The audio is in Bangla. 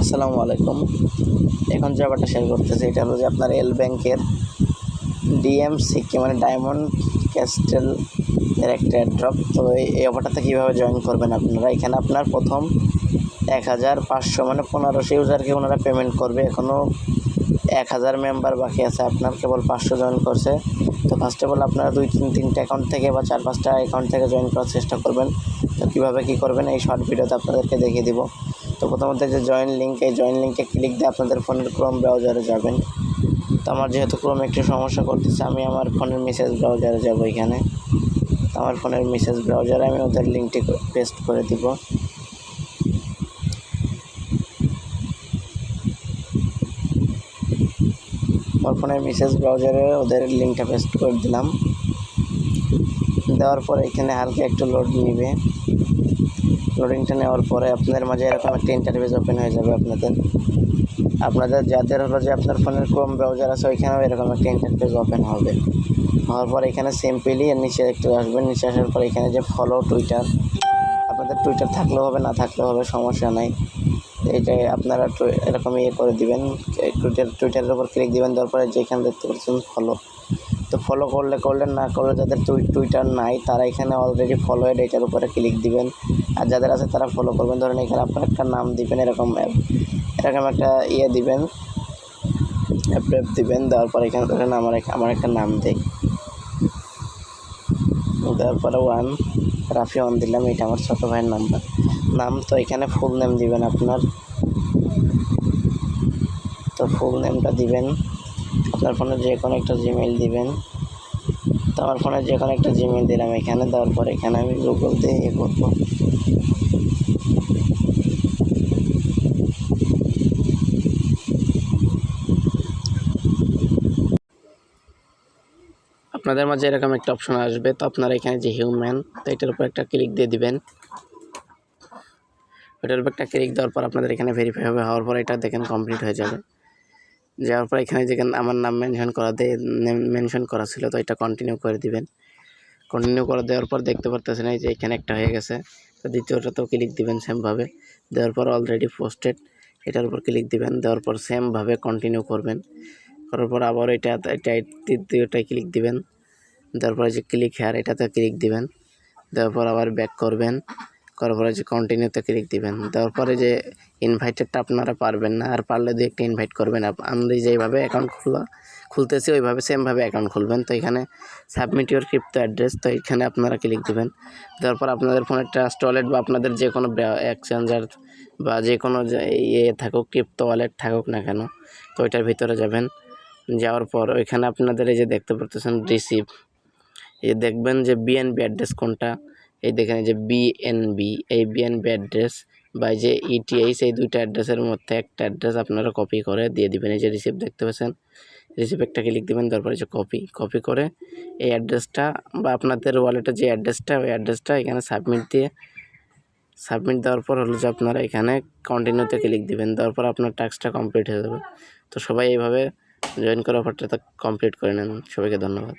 আসসালামু আলাইকুম। এখন যে ব্যাপারটা শেয়ার করতেছি, এটা হলো যে আপনার এল ব্যাংকের ডিএম সিকে মানে ডায়মন্ড ক্যাস্টেল এর একটা ড্রপ তো এই এই অফারটাতে কীভাবে জয়েন করবেন আপনারা? এখানে আপনার প্রথম এক হাজার পাঁচশো মানে পনেরোশো ইউজারকে ওনারা পেমেন্ট করবে। এখনও এক হাজার মেম্বার বাকি আছে। আপনার কেবল পাঁচশো জয়েন করছে। তো ফার্স্ট অফ অল আপনারা দুই, তিন, তিনটে অ্যাকাউন্ট থেকে বা চার, পাঁচটা অ্যাকাউন্ট থেকে জয়েন করার চেষ্টা করবেন। তো কীভাবে কী করবেন? এই শর্ট ভিডিওতে আপনাদেরকে দেখিয়ে দিব। তো প্রথমত যে জয়েন লিঙ্ক এই জয়েন লিঙ্কে ক্লিক দিয়ে আপনাদের ফোনের ক্রোম ব্রাউজারে যাবেন। তো আমার যেহেতু ক্রোম একটু সমস্যা করতেছে, আমি আমার ফোনের মেসেজ ব্রাউজারে যাব এখানে। আমার ফোনের মেসেজ ব্রাউজারে আমি ওদের লিঙ্কটি পেস্ট করে দিব। আমার ফোনের মেসেজ ব্রাউজারে ওদের লিঙ্কটা পেস্ট করে দিলাম। দেওয়ার পরে এখানে হালকা একটু লোড নিবে। লোডিংটা নেওয়ার পরে আপনাদের মাঝে এরকম একটা ইন্টারভিউজ ওপেন হয়ে যাবে আপনাদের। আপনাদের যাদের হলো যে আপনার ফোনের ক্রোম ব্রাউজার আছে, ওইখানেও এরকম একটা ইন্টারফেস ওপেন হবে। হওয়ার পর এখানে সিম্পলি এর নিচে একটু আসবেন, নিচে আসার পর এখানে যে ফলো টুইটার আপনাদের টুইটার থাকলেও হবে, না থাকলেও হবে, সমস্যা নাই। এইটাই আপনারা এরকম ইয়ে করে দিবেন টুইটার টুইটারের উপর ক্লিক দিবেন তারপরে যেখানে দেখতে পাচ্ছেন ফলো তো ফলো করলে করলেন না করলে যাদের টুই- টুইটার নাই, তারা এখানে অলরেডি ফলো এড এটার উপরে ক্লিক দিবেন। আর যাদের আছে তারা ফলো করবেন। ধরেন এখানে আপনার একটা নাম দিবেন, এরকম অ্যাপ এরকম একটা ইয়ে দিবেন অ্যাপ অ্যাপ দিবেন, দেওয়ার পর এখানে ধরেন আমার আমার একটা নাম দেই। দেওয়ার পরে ওয়ান রাফি ওয়ান দিলাম, এটা আমার ছোটো ভাইয়ের নাম্বার নাম তো এখানে ফুল নেম দিবেন আপনার। তো ফুল নেমটা দিবেন। আপনার ফোনে যে কোনো একটা জিমেল দিবেন। তো আমার ফোনে যে কোনো একটা জিমেল দিলাম এখানে, দেওয়ার পর এখানে আমি গুগল দিয়ে ইয়ে করব। আপনাদের মাঝে এরকম একটা অপশন আসবে, তো আপনারা এখানে যে হিউম্যান তো এটার উপর একটা ক্লিক দিয়ে দিবেন। ওটার উপর একটা ক্লিক দেওয়ার পর আপনাদের এখানে ভেরিফাই হবে, হওয়ার পর এটা দেখেন কমপ্লিট হয়ে যাবে। যাওয়ার পর এখানে যেখানে আমার নাম মেনশন করা দিয়ে মেনশন করা ছিল, তো এটা কন্টিনিউ করে দিবেন। কন্টিনিউ করে দেওয়ার পর দেখতে পারতেছেন এই যে এখানে একটা হয়ে গেছে। তো দ্বিতীয়টাতেও ক্লিক দিবেন সেমভাবে দেওয়ার পর অলরেডি পোস্টেড এটার উপর ক্লিক দিবেন। দেওয়ার পর সেমভাবে কন্টিনিউ করবেন। করার পর আবার এটা এটা তৃতীয়টায় ক্লিক দিবেন। দেওয়ার পর যে ক্লিক হেয়ার এটাতে ক্লিক দিবেন। দেওয়ার পর আবার ব্যাক করবেন। করার পরে যে কন্টিনিউতে ক্লিক দিবেন। দেওয়ার পরে যে ইনভাইটেডটা আপনারা পারবেন না, আর পারলে দু একটা ইনভাইট করবেন। আমরা যেইভাবে অ্যাকাউন্ট খোলা খুলতেছি ওইভাবে সেমভাবে অ্যাকাউন্ট খুলবেন। তো এখানে সাবমিট ইউর ক্রিপ্টো অ্যাড্রেস তো এখানে আপনারা ক্লিক দিবেন। দেওয়ার পর আপনাদের ফোনের ট্রাস্ট ওয়ালেট বা আপনাদের যে কোনো এক্সচেঞ্জার বা যে কোনো ইয়ে থাকুক ক্রিপ্টো ওয়ালেট থাকুক না কেন, তো ওইটার ভিতরে যাবেন। যাওয়ার পর ওইখানে আপনাদের এই যে দেখতে পারতেছেন রিসিভ এই দেখবেন যে বিএনবি অ্যাড্রেস কোনটা এই দেখেন এই যে বিএনবি এই বিএনবি অ্যাড্রেস বা যে ইটিএইচ এই দুইটা অ্যাড্রেসের মধ্যে একটা অ্যাড্রেস আপনারা কপি করে দিয়ে দিবেন। এই যে রিসিভ দেখতে পাচ্ছেন? রিসিভ একটা ক্লিক দিবেন, তারপরে যে কপি কপি করে এই অ্যাড্রেসটা বা আপনাদের ওয়ালেটের যে অ্যাড্রেসটা ওই অ্যাড্রেসটা এখানে সাবমিট দিয়ে সাবমিট দেওয়ার পর হলো যে আপনারা এখানে কন্টিনিউতে ক্লিক দিবেন, দেওয়ার পর আপনার টাস্কটা কমপ্লিট হয়ে যাবে। তো সবাই এইভাবে জয়েন করার অফারটা কমপ্লিট করে নেন। সবাইকে ধন্যবাদ।